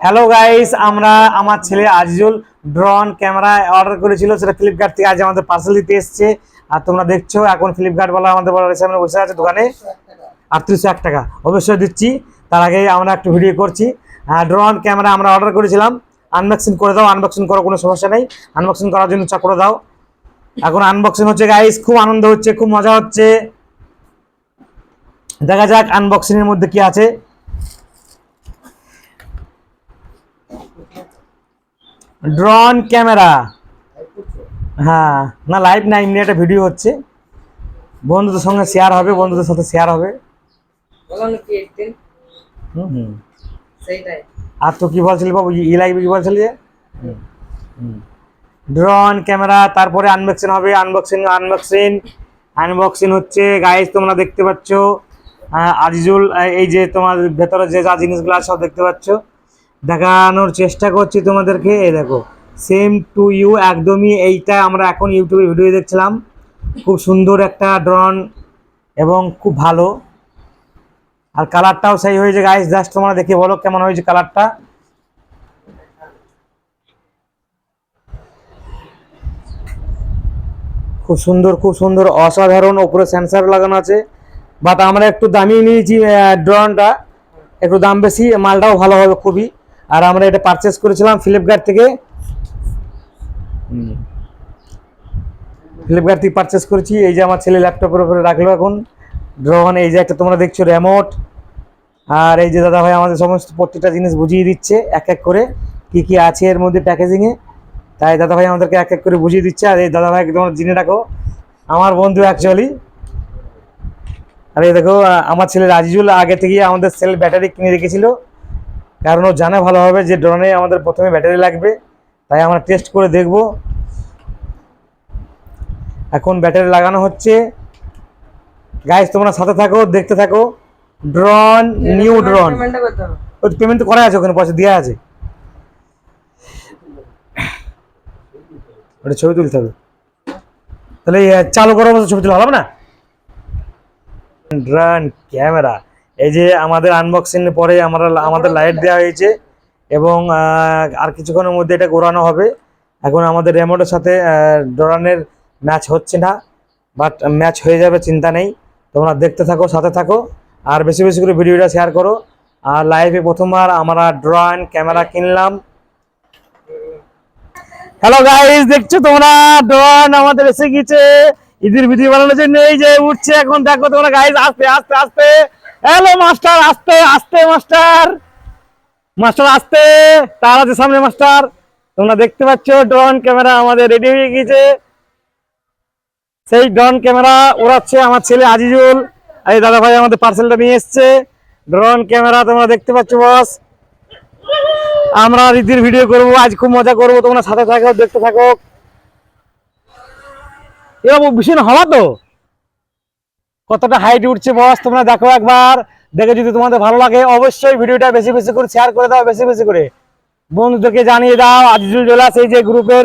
Hello guys আমরা আমার ছেলে আজিজুল ড্রোন ক্যামেরা অর্ডার করেছিল, সেটা ফ্লিপকার্ট থেকে আজ আমাদের পার্সেল দিতে এসছে। আর তোমরা দেখছ, এখন ফ্লিপকার্ট বলা আমাদের বড় সামনে বসে আছে দোকানে। আটত্রিশশো এক টাকা। অবশ্যই দিচ্ছি। তার আগে আমরা একটু ভিডিও করছি। ড্রোন ক্যামেরা আমরা অর্ডার করেছিলাম। আনবক্সিং করে দাও আনবক্সিং করার কোনো সমস্যা নেই। আনবক্সিং করার জন্য চা করে দাও। এখন আনবক্সিং হচ্ছে গাইস খুব আনন্দ হচ্ছে, খুব মজা হচ্ছে। দেখা যাক আনবক্সিং এর মধ্যে কি আছে। ড্রোন ক্যামেরা হ্যাঁ না লাইভ না এমনি একটা ভিডিও হচ্ছে। বন্ধুদের সঙ্গে শেয়ার হবে বন্ধুদের সাথে শেয়ার হবে। আর তো কি বলছিলি বাবু ই লাগবে কি বলছিলি যে? ড্রোন ক্যামেরা তারপরে আনবক্সিং হবে আনবক্সিং আনবক্সিং আনবক্সিং হচ্ছে গাইজ তোমরা দেখতে পাচ্ছ আজিজুল এই যে তোমার ভেতরে যে যা জিনিসগুলো আছে সব দেখতে পাচ্ছ। দেখানোর চেষ্টা করছি তোমাদেরকে, এই দেখো সেম টু ইউ একদমই এইটা আমরা এখন ইউটিউবে ভিডিও দেখছিলাম। খুব সুন্দর একটা ড্রন এবং খুব ভালো। আর কালারটাও সেই হয়েছে গাইস জাস্ট তোমরা দেখে বলো কেমন হয়েছে কালারটা খুব সুন্দর খুব সুন্দর, অসাধারণ, উপরে সেন্সার লাগানো আছে। বাট আমরা একটু দামি নিয়েছি ড্রোনটা একটু দাম বেশি, মালটাও ভালো হবে খুবই। আর আমরা এটা পারচেস করেছিলাম ফ্লিপকার্ট থেকে। ফ্লিপকার্ট থেকে পারচেস করেছি। এই যে আমার ছেলে ল্যাপটপের উপরে রাখল এখন। ড্রোন এই যে একটা তোমরা দেখছ রেমোট আর এই যে দাদা ভাই আমাদের সমস্ত প্রত্যেকটা জিনিস বুঝিয়ে দিচ্ছে এক এক করে। কি কি আছে এর মধ্যে প্যাকেজিংয়ে তাই দাদা ভাই আমাদেরকে এক এক করে বুঝিয়ে দিচ্ছে। আর এই দাদা ভাইকে তোমরা জেনে রাখো। আমার বন্ধু অ্যাকচুয়ালি আর এই দেখো আমার ছেলে রাজিজুল আগে থেকেই আমাদের সেল ব্যাটারি কিনে রেখেছিল। কারণ ও জানে ভালোভাবে যে ড্রোনে আমাদের প্রথমে ব্যাটারি লাগবে তাই আমরা টেস্ট করে দেখব। এখন ব্যাটারি লাগানো হচ্ছে। গাইস তোমরা সাথে থাকো দেখতে থাকো। ড্রোন নিউ ড্রোন ওই পেমেন্ট তো করা আছে ওখানে পয়সা দেওয়া আছে। ওটা ছবি তুলতে হবে। তাহলে চালু করো মতো ছবি তুলে হবে না? ড্রোন ক্যামেরা এই যে আমাদের আনবক্সিং পরে আমরা আমাদের লাইট দেওয়া হয়েছে এবং আর কিছুক্ষণের মধ্যে এটা ঘোরানো হবে। এখন আমাদের রেমোটের সাথে ড্রোনের ম্যাচ হচ্ছে না বাট ম্যাচ হয়ে যাবে চিন্তা নেই। তোমরা দেখতে থাকো সাথে থাকো আর বেশি বেশি করে ভিডিওটা শেয়ার করো। আর লাইভে প্রথমবার আমরা ড্রোন ক্যামেরা কিনলাম। হ্যালো গাইস দেখছ তোমরা? ড্রোন আমাদের এসে গেছে। ঈদের ভিডিও বানানোর জন্য এই যে উঠছে এখন। দেখো তোমরা গাইস আস্তে আস্তে আস্তে হ্যালো মাস্টার, আস্তে আস্তে মাস্টার। মাস্টার, আস্তে, তার আছে সামনে মাস্টার। তোমরা দেখতে পাচ্ছ, ড্রোন ক্যামেরা আমাদের রেডি হয়ে গেছে সেই ড্রোন ক্যামেরা ওড়াচ্ছে আমার ছেলে আজিজুল। এই দাদা ভাই আমাদের পার্সেলটা নিয়ে এসছে। ড্রোন ক্যামেরা তোমরা দেখতে পাচ্ছ বস আমরা রীতির ভিডিও করব, আজ খুব মজা করব। তোমরা সাথে থাকো, দেখতে থাকো। এরকম ভীষণ হওয়া তো? কতটা হাইট উঠছে বস তোমরা দেখো একবার। দেখে যদি তোমাদের ভালো লাগে, অবশ্যই ভিডিওটা বেশি বেশি করে শেয়ার করে দাও, বেশি বেশি করে। বন্ধুদেরকে জানিয়ে দাও, আজিজুল জোলাস, এই যে গ্রুপের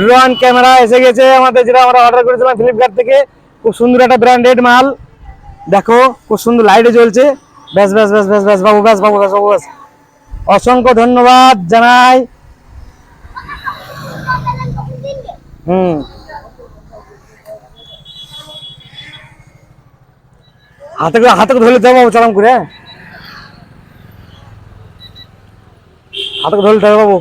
ড্রোন ক্যামেরা এসে গেছে আমাদের, যেটা আমরা অর্ডার করেছিলাম ফ্লিপকার্ট থেকে। খুব সুন্দর একটা ব্র্যান্ডেড মাল। দেখো, খুব সুন্দর লাইটে জ্বলছে। ব্যাস ব্যাস ব্যাস ব্যাস ব্যাস, বাবু ব্যাস বাবু ব্যাস বাবু, ব্যাস। অসংখ্য ধন্যবাদ জানাই। হুম। হাতে করে হাতে ধরলে বাবু চালাম করে হ্যাঁ? হাতে ধরলে বাবু